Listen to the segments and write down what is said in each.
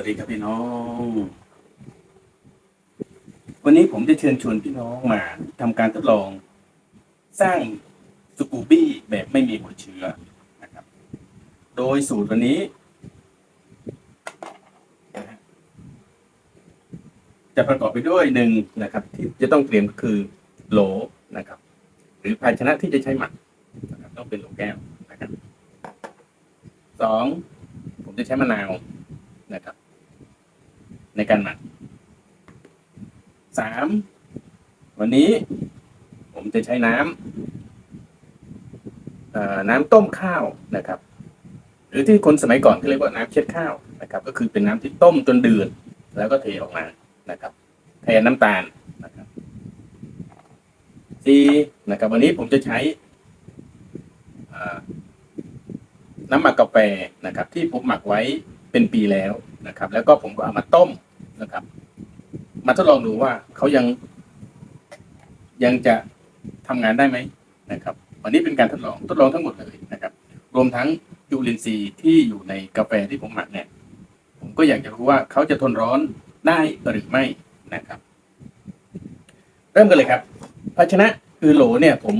วัสดีครับพี่น้อง วันนี้ผมจะเชิญชวนพี่น้องมาทำการทดลอง สร้างสกูบี้แบบไม่มีหัวเชื้อนะครับ โดยสูตรวันนี้ จะประกอบไปด้วยหนึ่งนะครับ ที่จะต้องเตรียมคือโหลนะครับ หรือภาชนะที่จะใช้หมักนะครับต้องเป็นโหลแก้วนะครับสองผมจะใช้มะนาวนะครับ ในการหมักสามวันนี้ผมจะใช้น้ำน้ำต้มข้าวนะครับ หรือที่คนสมัยก่อนเขาเรียกว่าน้ำเช็ดข้าวนะครับ ก็คือเป็นน้ำที่ต้มจนเดือดแล้วก็เทออกมานะครับแทนน้ำตาลนะครับสี่นะครับ วันนี้ผมจะใช้น้ำหมักกาแฟนะครับ ที่ผมหมักไว้เป็นปีแล้วนะครับ แล้วก็ผมก็เอามาต้ม นะครับ มาทดลองดูว่าเขายัง ยังจะทำงานได้ไหมนะครับ วันนี้เป็นการทดลองทดลองทั้งหมดเลยนะครับ รวมทั้งจุลินทรีย์ที่อยู่ในกาแฟที่ผมหมักเนี่ย ผมก็อยากจะรู้ว่าเขาจะทนร้อนได้หรือไม่นะครับ เริ่มกันเลยครับภาชนะคือโหลเนี่ยผม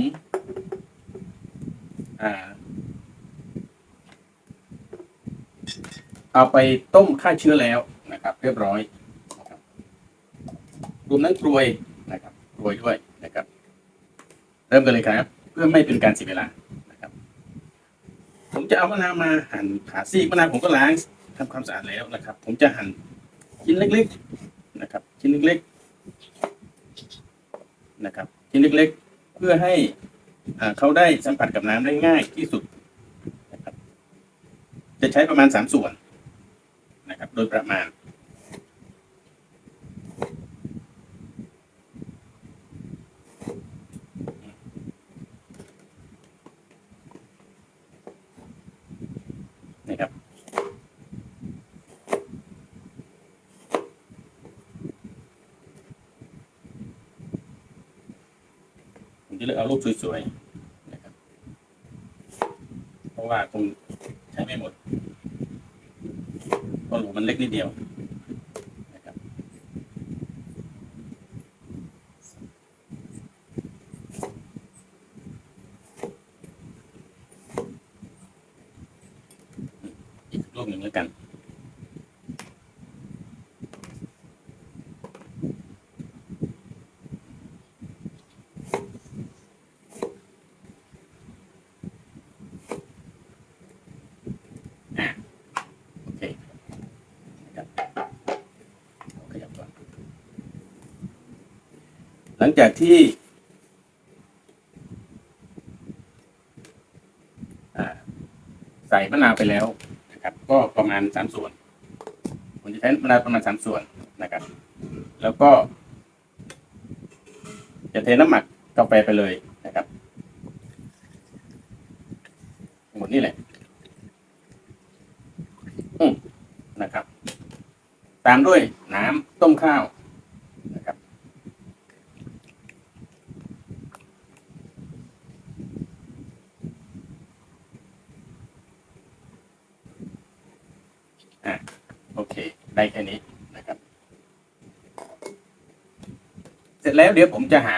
เอาไปต้มฆ่าเชื้อแล้วนะครับ เรียบร้อย รวมทั้งกรวยนะครับกรวยด้วยนะครับ เริ่มกันเลยครับ เพื่อไม่เป็นการเสียเวลานะครับ ผมจะเอามะนาวมาหั่นผ่าซีกมะนาวผมก็ล้างทำความสะอาดแล้วนะครับ ผมจะหั่นชิ้นเล็ก ๆนะครับ ชิ้นเล็กๆนะครับ ชิ้นเล็ก ๆ เพื่อให้เขาได้สัมผัสกับน้ำได้ง่ายที่สุดนะครับ จะใช้ประมาณสามส่วนนะครับ โดยประมาณ นะครับ ผมจะเลือกเอารูปสวยๆนะครับ เพราะว่าคงใช้ไม่หมดเพราะหลูมันเล็กนิดเดียวนะครับอีก รูปหนึ่งแล้วกัน อะโอเคนะครับขยับก่อนหลังจากที่ใส่มะนาวไปแล้ว ก็ประมาณสามส่วน ผมจะใช้เวลาประมาณสามส่วนนะครับ แล้วก็ จะเทน้ำหมักกาแฟไปเลยนะครับ หมดนี่แหละอืมนะครับ ตามด้วยน้ำต้มข้าวนะครับ อะโอเค ได้แค่นี้นะครับ เสร็จแล้วเดี๋ยวผมจะหา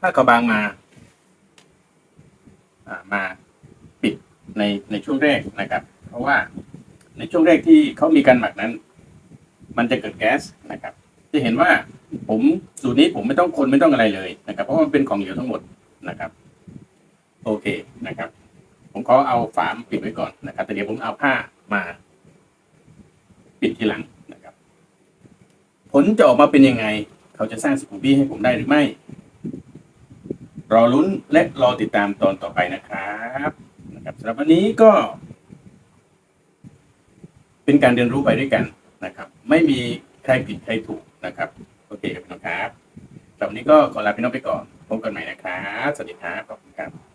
ผ้าขาวบางมาอ่ามาปิดในในช่วงแรกนะครับ เพราะว่าในช่วงแรกที่เขามีการหมักนั้น มันจะเกิดแก๊สนะครับ จะเห็นว่าผมสูตรนี้ผมไม่ต้องคนไม่ต้องอะไรเลยนะครับ เพราะมันเป็นของเหลวทั้งหมดนะครับ โอเคนะครับ ผมขอเอาฝามปิดไว้ก่อนนะครับ แต่เดี๋ยวผมเอาผ้ามาปิดทีหลังนะครับ ผลจะออกมาเป็นยังไง เขาจะสร้างสกูบี้ให้ผมได้หรือไม่ รอลุ้นและรอติดตามตอนต่อไปนะครับนะครับสำหรับวันนี้ก็ เป็นการเรียนรู้ไปด้วยกันนะครับ ไม่มีใครผิดใครถูกนะครับ โอเคครับพี่น้องครับสำหรับวันนี้ก็ขอลาพี่น้องไปก่อนพบกันใหม่นะครับ สวัสดีครับ ขอบคุณครับ